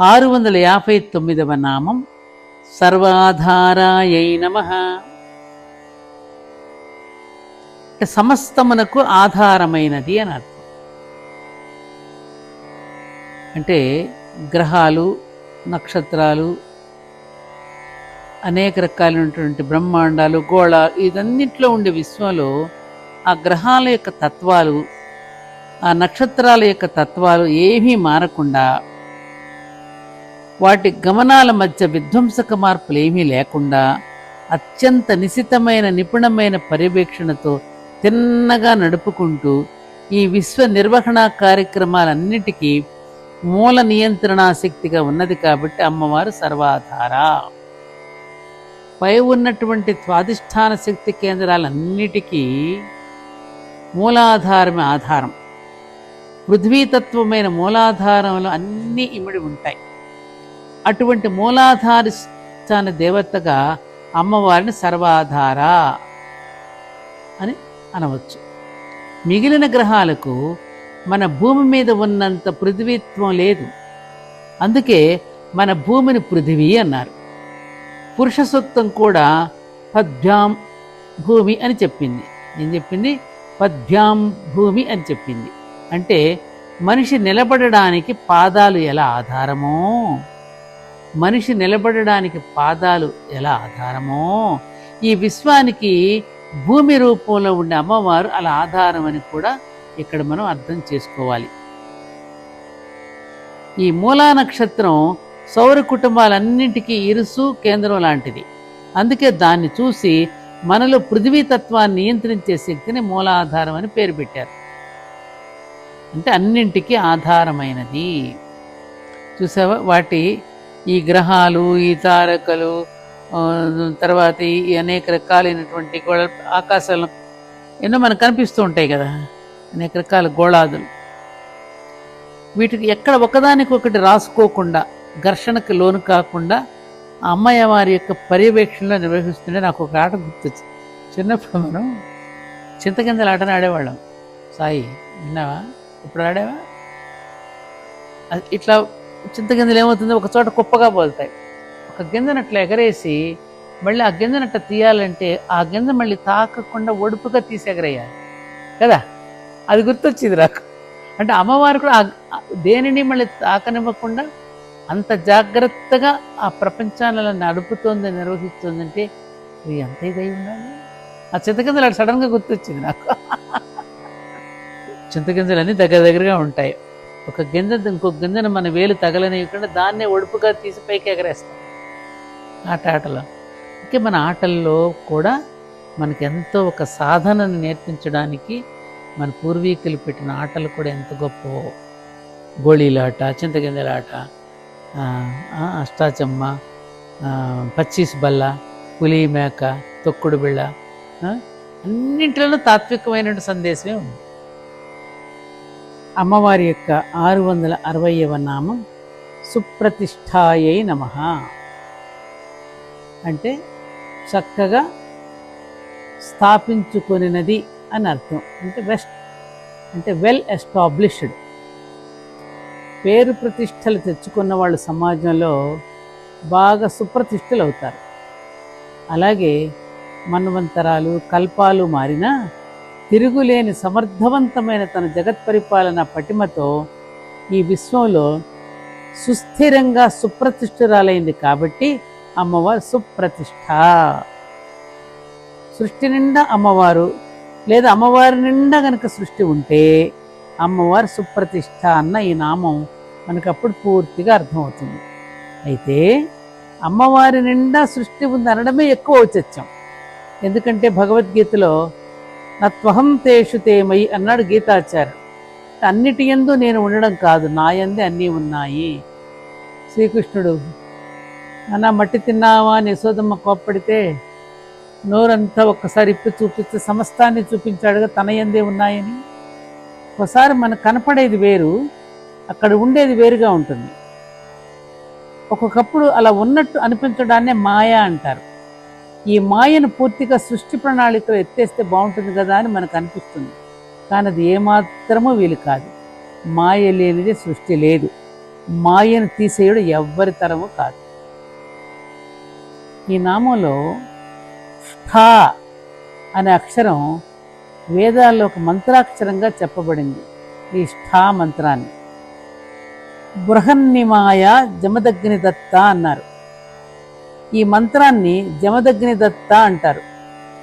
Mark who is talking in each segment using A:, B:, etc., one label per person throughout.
A: ఆరు వందల యాభై తొమ్మిదవ నామం సర్వాధారాయై నమ. సమస్తమునకు ఆధారమైనది అని అర్థం. అంటే గ్రహాలు నక్షత్రాలు అనేక రకాలైనటువంటి బ్రహ్మాండాలు గోళ ఇదన్నిట్లో ఉండే విశ్వంలో ఆ గ్రహాల యొక్క తత్వాలు ఆ నక్షత్రాల యొక్క తత్వాలు ఏమీ మారకుండా వాటి గమనాల మధ్య విధ్వంసక మార్పులు ఏమీ లేకుండా అత్యంత నిశితమైన నిపుణమైన పర్యవేక్షణతో తిన్నగా నడుపుకుంటూ ఈ విశ్వ నిర్వహణ కార్యక్రమాలన్నిటికీ మూల నియంత్రణా శక్తిగా ఉన్నది కాబట్టి అమ్మవారు సర్వాధార. పై ఉన్నటువంటి స్వాధిష్టాన శక్తి కేంద్రాలన్నిటికీ మూలాధారమే ఆధారం. పృథ్వీతత్వమైన మూలాధారంలో అన్నీ ఇమిడి ఉంటాయి. అటువంటి మూలాధారిష్టాన దేవతగా అమ్మవారిని సర్వాధార అని అనవచ్చు. మిగిలిన గ్రహాలకు మన భూమి మీద ఉన్నంత పృథివీత్వం లేదు. అందుకే మన భూమిని పృథివీ అన్నారు. పురుష సూక్తం కూడా పద్భ్యాం భూమి అని చెప్పింది. ఏం చెప్పింది? పద్భ్యాం భూమి అని చెప్పింది. అంటే మనిషి నిలబడడానికి పాదాలు ఎలా ఆధారమో. మనిషి నిలబడడానికి పాదాలు ఎలా ఆధారమో? ఈ విశ్వానికి భూమి రూపంలో ఉండే అమ్మవారు అలా ఆధారం అని కూడా ఇక్కడ మనం అర్థం చేసుకోవాలి. ఈ మూలా నక్షత్రం సౌర కుటుంబాలన్నింటికీ ఇరుసు కేంద్రం లాంటిది. అందుకే దాన్ని చూసి మనలో పృథ్వీతత్వాన్ని నియంత్రించే శక్తిని మూలాధారం అని పేరు పెట్టారు. అంటే అన్నింటికీ ఆధారమైనది. చూసావా? వాటి ఈ గ్రహాలు ఈ తారకలు తర్వాత ఈ అనేక రకాలైనటువంటి గోళ ఆకాశాలు ఎన్నో మనకు కనిపిస్తూ ఉంటాయి కదా. అనేక రకాల గోళాదులు. వీటికి ఎక్కడ ఒకదానికొకటి రాసుకోకుండా ఘర్షణకు లోను కాకుండా అమ్మాయి వారి యొక్క పర్యవేక్షణలో నిర్వహిస్తుంటే నాకు ఒక ఆట గుర్తొచ్చు చిన్నప్పుడు మనం చింతకిందల ఆటను ఆడేవాళ్ళం. సాయి విన్నావా? ఇప్పుడు ఆడేవా? అది ఇట్లా చింతగింజలు ఏమవుతుంది? ఒక చోట కుప్పగా పోతాయి. ఒక గింజను అట్లా ఎగరేసి మళ్ళీ ఆ గింజను అట్లా తీయాలంటే ఆ గింజ మళ్ళీ తాకకుండా ఒడుపుగా తీసి ఎగరేయాలి. కదా? అది గుర్తొచ్చింది నాకు. అంటే అమ్మవారు కూడా దేనిని మళ్ళీ తాకనివ్వకుండా అంత జాగ్రత్తగా ఆ ప్రపంచాన్ని అలా నడుపుతోంది నిర్వహిస్తుందంటే ఇది ఎంత ఇదై ఉండాలి? ఆ చింతగింజలు అటు సడన్గా గుర్తొచ్చింది నాకు. చింతగింజలు అన్నీ దగ్గర దగ్గరగా ఉంటాయి. ఒక గింజ ఇంకొక గింజను మన వేలు తగలనియకుండా దాన్నే ఒడుపుగా తీసి పైకి ఎగరేస్తాం. ఆట ఆటలో. ఇంకే మన ఆటల్లో కూడా మనకి ఎంతో ఒక సాధనను నేర్పించడానికి మన పూర్వీకులు పెట్టిన ఆటలు కూడా ఎంత గొప్ప గోళీలాట చింతగింజలాట అష్టాచమ్మ పచ్చీస్ బల్ల పులి మేక తొక్కుడు బిళ్ళ అన్నింటిలోనూ తాత్వికమైన సందేశమే ఉంది. అమ్మవారి యొక్క ఆరు వందల అరవైవ నామం సుప్రతిష్టాయై నమ. అంటే చక్కగా స్థాపించుకొనినది అని అర్థం. అంటే వెస్ట్ అంటే వెల్ ఎస్టాబ్లిష్డ్. పేరు ప్రతిష్టలు తెచ్చుకున్న వాళ్ళు సమాజంలో బాగా సుప్రతిష్టలు అవుతారు అలాగే మన్వంతరాలు కల్పాలు మారినా తిరుగులేని సమర్థవంతమైన తన జగత్ పరిపాలన పటిమతో ఈ విశ్వంలో సుస్థిరంగా సుప్రతిష్ఠురాలైంది కాబట్టి అమ్మవారు సుప్రతిష్ఠ. సృష్టి నిండా అమ్మవారు లేదా అమ్మవారి నిండా గనక సృష్టి ఉంటే అమ్మవారు సుప్రతిష్ఠ అన్న ఈ నామం మనకు అప్పుడు పూర్తిగా అర్థమవుతుంది. అయితే అమ్మవారి నిండా సృష్టి ఉంది అనడమే ఎక్కువ ఔచత్యం. ఎందుకంటే భగవద్గీతలో నత్వహం తేషు తేమయి అన్నాడు గీతాచార్య. అన్నిటి ఎందు నేను ఉండడం కాదు నా యందే అన్నీ ఉన్నాయి. శ్రీకృష్ణుడు అన్న మట్టి తిన్నావా? అని యశోదమ్మ కోప్పడితే నోరంతా ఒక్కసారి ఇప్పి చూపిస్తే సమస్తాన్ని చూపించాడుగా తన ఎందే ఉన్నాయని. ఒకసారి మనకు కనపడేది వేరు అక్కడ ఉండేది వేరుగా ఉంటుంది. ఒక్కొక్కప్పుడు అలా ఉన్నట్టు అనిపించడాన్నే మాయ అంటారు. ఈ మాయను పూర్తిగా సృష్టి ప్రణాళికలో ఎత్తేస్తే బాగుంటుంది కదా అని మనకు అనిపిస్తుంది. కానీ అది ఏమాత్రమూ వీలు కాదు. మాయ లేనిదే సృష్టి లేదు. మాయను తీసేయుడు ఎవ్వరి తరము కాదు. ఈ నామంలో ష్ఠా అనే అక్షరం వేదాల్లో ఒక మంత్రాక్షరంగా చెప్పబడింది. ఈ ష్ఠా మంత్రాన్ని. బృహన్నిమాయ జమదగ్ని దత్త అన్నారు. ఈ మంత్రాన్ని జమదగ్ని దత్త అంటారు.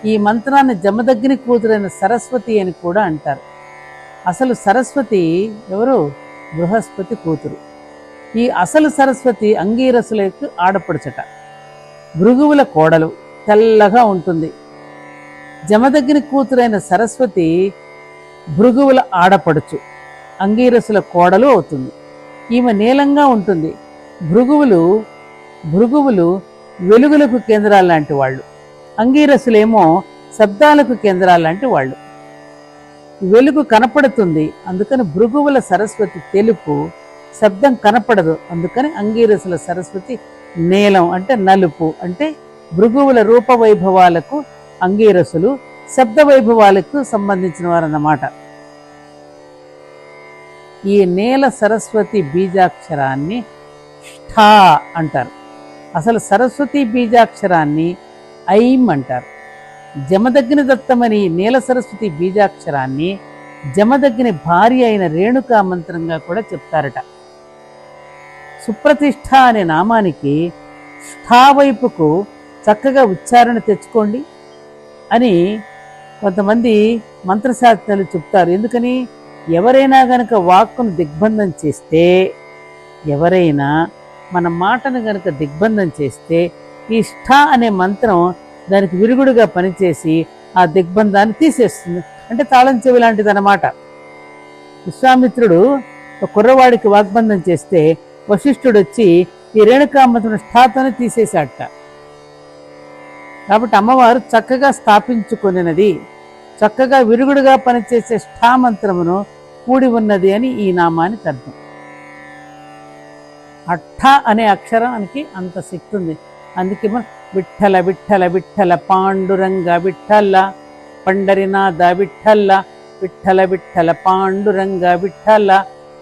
A: ఈ మంత్రాన్ని జమదగ్ని కూతురైన సరస్వతి అని కూడా అంటారు. అసలు సరస్వతి ఎవరు? బృహస్పతి కూతురు. ఈ అసలు సరస్వతి అంగీరసులకు ఆడపడుచట. భృగువుల కోడలు తెల్లగా ఉంటుంది. జమదగ్ని కూతురైన సరస్వతి భృగువుల ఆడపడుచు అంగీరసుల కోడలు అవుతుంది. ఈమె నీలంగా ఉంటుంది. భృగువులు భృగువులు వెలుగులకు కేంద్రాలు లాంటి వాళ్ళు. అంగీరసులేమో శబ్దాలకు కేంద్రాలు లాంటి వాళ్ళు. వెలుగు కనపడుతుంది అందుకని భృగువుల సరస్వతి తెలుపు శబ్దం కనపడదు అందుకని అంగీరసుల సరస్వతి నీలం అంటే నలుపు అంటే భృగువుల రూప వైభవాలకు అంగీరసులు శబ్ద వైభవాలకు సంబంధించిన వారన్నమాట ఈ నీల సరస్వతి బీజాక్షరాన్ని ష్ఠా అంటారు. అసలు సరస్వతి బీజాక్షరాన్ని ఐం అంటారు జమదగ్ని దత్తమని నీల సరస్వతి బీజాక్షరాన్ని జమదగ్ని భార్య అయిన రేణుకా మంత్రంగా కూడా చెప్తారట. సుప్రతిష్ఠ అనే నామానికి ష్ఠా వైపుకు చక్కగా ఉచ్చారణ తెచ్చుకోండి అని కొంతమంది మంత్రశాస్త్రాలు చెప్తారు. ఎందుకని? ఎవరైనా గనక వాక్కును దిగ్బంధం చేస్తే ఎవరైనా మన మాటను గనుక దిగ్బంధం చేస్తే ఈ ష్ఠ అనే మంత్రం దానికి విరుగుడుగా పనిచేసి ఆ దిగ్బంధాన్ని తీసేస్తుంది. అంటే తాళం చెవి లాంటిది అన్నమాట. విశ్వామిత్రుడు కుర్రవాడికి వాగ్బంధం చేస్తే వశిష్ఠుడు వచ్చి ఈ రేణుకామంత్రుని స్థాతను తీసేశాడట. కాబట్టి అమ్మవారు చక్కగా స్థాపించుకున్నది. చక్కగా విరుగుడుగా పనిచేసే స్థామంత్రమును కూడి ఉన్నది అని ఈ నామానికి అర్థం. అఠ అనే అక్షరానికి అంత శక్తి ఉంది అందుకే మనం విఠల విఠల విఠల పాండురంగ విఠల పండరినాథ విఠల విఠల విఠల పాండురంగ విఠల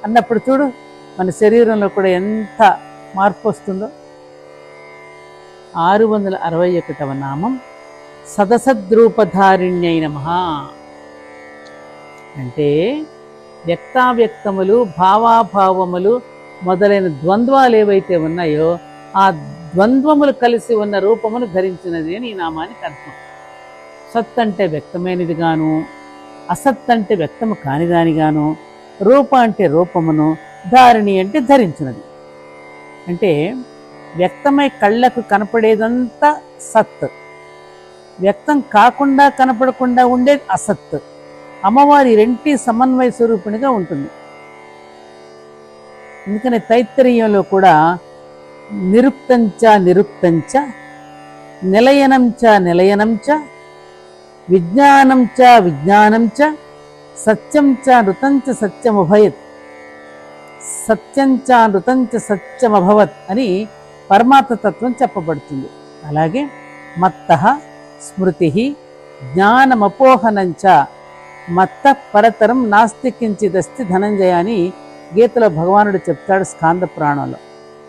A: అన్నప్పుడు చూడు మన శరీరంలో కూడా ఎంత మార్పు వస్తుందో. ఆరు వందల అరవై ఒకటవ నామం సదసద్రూపధారిణ్యై మహా అంటే వ్యక్తావ్యక్తములు భావాభావములు మొదలైన ద్వంద్వాలు ఏవైతే ఉన్నాయో ఆ ద్వంద్వములు కలిసి ఉన్న రూపమును ధరించినది అని ఈ నామానికి అర్థం. సత్ అంటే వ్యక్తమైనది గాను అసత్ అంటే వ్యక్తము కానిదానిగాను రూప అంటే రూపమును ధారిణి అంటే ధరించినది. అంటే వ్యక్తమై కళ్ళకు కనపడేదంతా సత్. వ్యక్తం కాకుండా కనపడకుండా ఉండేది అసత్. అమ్మవారి రెంటి సమన్వయ స్వరూపిణిగా ఉంటుంది. అందుకని తైత్తరీయంలో కూడా నిరుక్తంచ నిరుక్తంచ నిలయనంచ నిలయనంచ విజ్ఞానంచ విజ్ఞానంచ సత్యంచ నృతంచ సత్యముభయత్ సత్యంచ నృతంచ సత్యమభవత్ అని పరమాత్మతత్వం చెప్పబడుతుంది. అలాగే మత్త స్మృతి జ్ఞానమపోహనంచ మత్త పరతరం నాస్తి కించిదస్తి ధనంజయ అని గీతలో భగవానుడు చెప్తాడు స్కాంద పురాణంలో.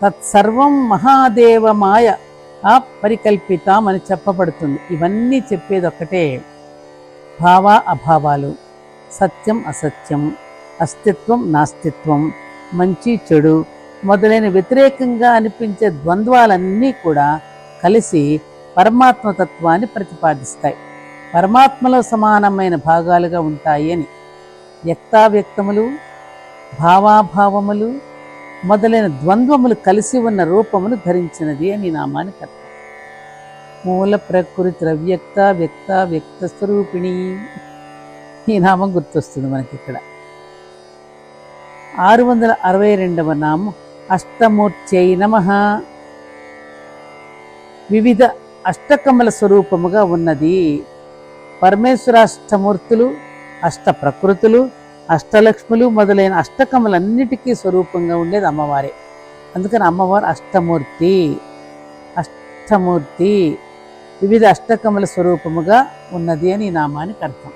A: తత్సర్వం మహాదేవ మాయ ఆ పరికల్పితం అని చెప్పబడుతుంది. ఇవన్నీ చెప్పేది ఒక్కటే. భావ అభావాలు సత్యం అసత్యం అస్తిత్వం నాస్తిత్వం మంచి చెడు మొదలైన వ్యతిరేకంగా అనిపించే ద్వంద్వాలన్నీ కూడా కలిసి పరమాత్మ తత్వాన్ని ప్రతిపాదిస్తాయి. పరమాత్మలో సమానమైన భాగాలుగా ఉంటాయి అని వ్యక్తావ్యక్తములు భావాభావములు మొదలైన ద్వంద్వములు కలిసి ఉన్న రూపమును ధరించినది అని నామానికి అర్థం మూల ప్రకృతి రవ్యక్త వ్యక్త వ్యక్త స్వరూపిణి ఈ నామం గుర్తొస్తుంది మనకి ఇక్కడ. ఆరు వందల అరవై రెండవ నామం అష్టమూర్త్యై నమ. వివిధ అష్టకమల స్వరూపముగా ఉన్నది. పరమేశ్వరాష్టమూర్తులు అష్ట ప్రకృతులు అష్టలక్ష్ములు మొదలైన అష్టకములన్నిటికీ స్వరూపంగా ఉండేది అమ్మవారే. అందుకని అమ్మవారు అష్టమూర్తి అష్టమూర్తి వివిధ అష్టకముల స్వరూపముగా ఉన్నది అని ఈ నామానికి అర్థం.